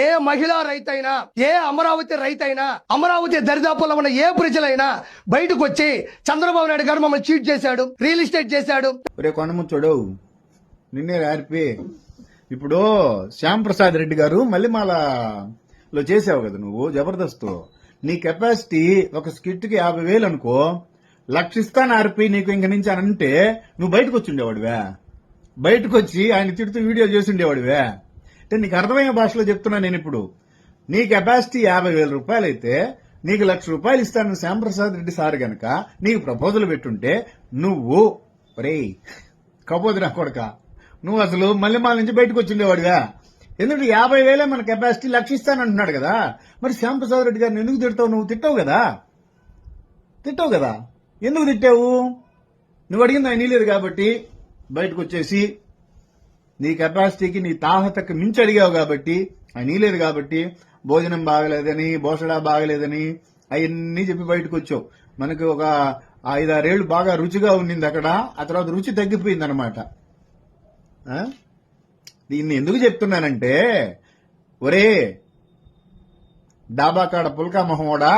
ఏ మహిళా రైతైనా ఏ అమరావతి రైతైనా అమరావతి దరిదాపుల్లో ఉన్న ఏ ప్రజలైనా బయటకు వచ్చి చంద్రబాబు నాయుడు గారు మమ్మల్ని చీట్ చేశాడు రియల్ ఎస్టేట్ చేశాడు. రే కొండముచ్చోడు నిన్నే ఆర్పి. ఇప్పుడు శ్యామ్ ప్రసాద్ రెడ్డి గారు మల్లెమాలలో చేసావు కదా నువ్వు జబర్దస్త్. నీ కెపాసిటీ ఒక స్కిట్కి యాభై వేలు అనుకో లక్ష ఇస్తాను ఆర్పి నీకు ఇంక నుంచి అని అంటే నువ్వు బయటకు వచ్చి ఉండేవాడివే బయటకు వచ్చి ఆయన తిడుతూ వీడియో చేసి ఉండేవాడివే. అంటే నీకు అర్థమయ్యే భాషలో చెప్తున్నా నేను ఇప్పుడు. నీ కెపాసిటీ యాభై వేల రూపాయలు అయితే నీకు లక్ష రూపాయలు ఇస్తాను శ్యాంప్రసాద్ రెడ్డి సార్ గనక. నీకు ప్రపోజల్ పెట్టుంటే నువ్వు రే కపోదు నా కొడక. నువ్వు అసలు మల్లెమాల నుంచి బయటకు వచ్చిండేవాడుగా ఎందుకంటే యాభై వేలే మన కెపాసిటీ లక్ష ఇస్తానంటున్నాడు కదా. మరి శ్యాంప్రసాద్ రెడ్డి గారిని ఎందుకు తిడతావు నువ్వు? తిట్టావు కదా. తిట్టావు కదా. ఎందుకు తిట్టావు? నువ్వు అడిగింది ఆయన లేదు కాబట్టి బయటకు వచ్చేసి నీ కెపాసిటీకి నీ తాహతకు మించి అడిగావు కాబట్టి ఆయన లేదు కాబట్టి భోజనం బాగలేదని బోసడా బాగలేదని అవన్నీ చెప్పి బయటకు వచ్చావు. మనకు ఒక ఐదారేళ్ళు బాగా రుచిగా ఉండింది అక్కడ ఆ తర్వాత రుచి తగ్గిపోయింది అనమాట దీన్ని ఎందుకు చెప్తున్నానంటే ఒరే డాబా కాడ పుల్కా మొహమోడా?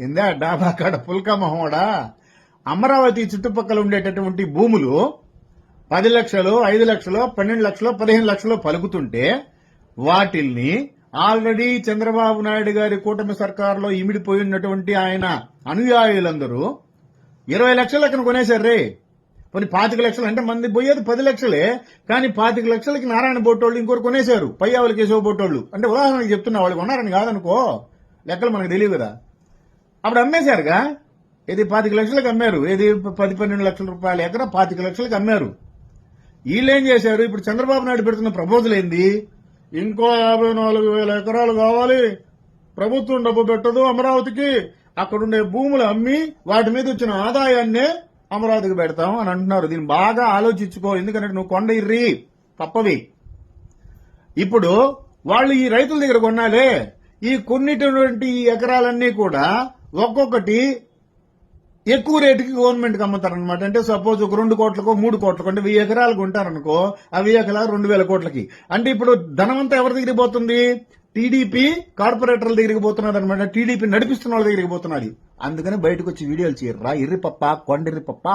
ఎందా డాబా కాడ పుల్కా మొహమోడా? అమరావతి చుట్టుపక్కల ఉండేటటువంటి భూములు పది లక్షలు ఐదు లక్షలు పన్నెండు లక్షలు పదిహేను లక్షలు పలుకుతుంటే వాటిల్ని ఆల్రెడీ చంద్రబాబు నాయుడు గారి కూటమి సర్కారులో ఇమిడిపోయి ఉన్నటువంటి ఆయన అనుయాయులందరూ ఇరవై లక్షల లెక్కన కొనేశారు రే కొన్ని పాతిక లక్షలు అంటే మంది పోయేది పది లక్షలే కానీ పాతిక లక్షలకి నారాయణ బొట్టోళ్ళు ఇంకోరు కొనేశారు. పయ్యావుల కేశవ బొట్టోళ్ళు అంటే ఉదాహరణకి చెప్తున్నా వాళ్ళు కొన్నారని కాదనుకో లెక్కలు మనకు తెలియదు కదా. అప్పుడు అమ్మేశారుగా? ఏది పాతిక లక్షలకు అమ్మారు? ఏది పది పన్నెండు లక్షల రూపాయల ఎకరా పాతిక లక్షలకు అమ్మారు? వీళ్ళేం చేశారు? ఇప్పుడు చంద్రబాబు నాయుడు పెడుతున్న ప్రపోజల్ ఏంది? ఇంకో యాభై నాలుగు వేల ఎకరాలు కావాలి. ప్రభుత్వం డబ్బు పెట్టదు అమరావతికి. అక్కడుండే భూములు అమ్మి వాటి మీద వచ్చిన ఆదాయాన్నే అమరావతికి పెడతాం అని అంటున్నారు. దీన్ని బాగా ఆలోచించుకో. ఎందుకంటే నువ్వు కొండ ఇర్రి తప్పవి. ఇప్పుడు వాళ్ళు ఈ రైతుల దగ్గర కొన్నాలే. ఈ కొన్నిటువంటి ఈ ఎకరాలన్నీ కూడా ఒక్కొక్కటి ఎక్కువ రేటుకి గవర్నమెంట్కి అమ్ముతారనమాట అంటే సపోజ్ ఒక రెండు కోట్లకో మూడు కోట్లకో అంటే వెయ్యి ఎకరాలకు ఉంటారనుకో ఆ వెయ్యి ఎకరాలు రెండు వేల కోట్లకి. అంటే ఇప్పుడు ధనమంతా ఎవరి దగ్గరికి పోతుంది? టీడీపీ కార్పొరేటర్ల దగ్గరికి పోతున్నది అనమాట టీడీపీ నడిపిస్తున్న వాళ్ళ దగ్గరికి పోతున్నది. అందుకని బయటకు వచ్చి వీడియోలు చేయర్రా ఇర్రి పప్ప కొండిర్రి పప్ప.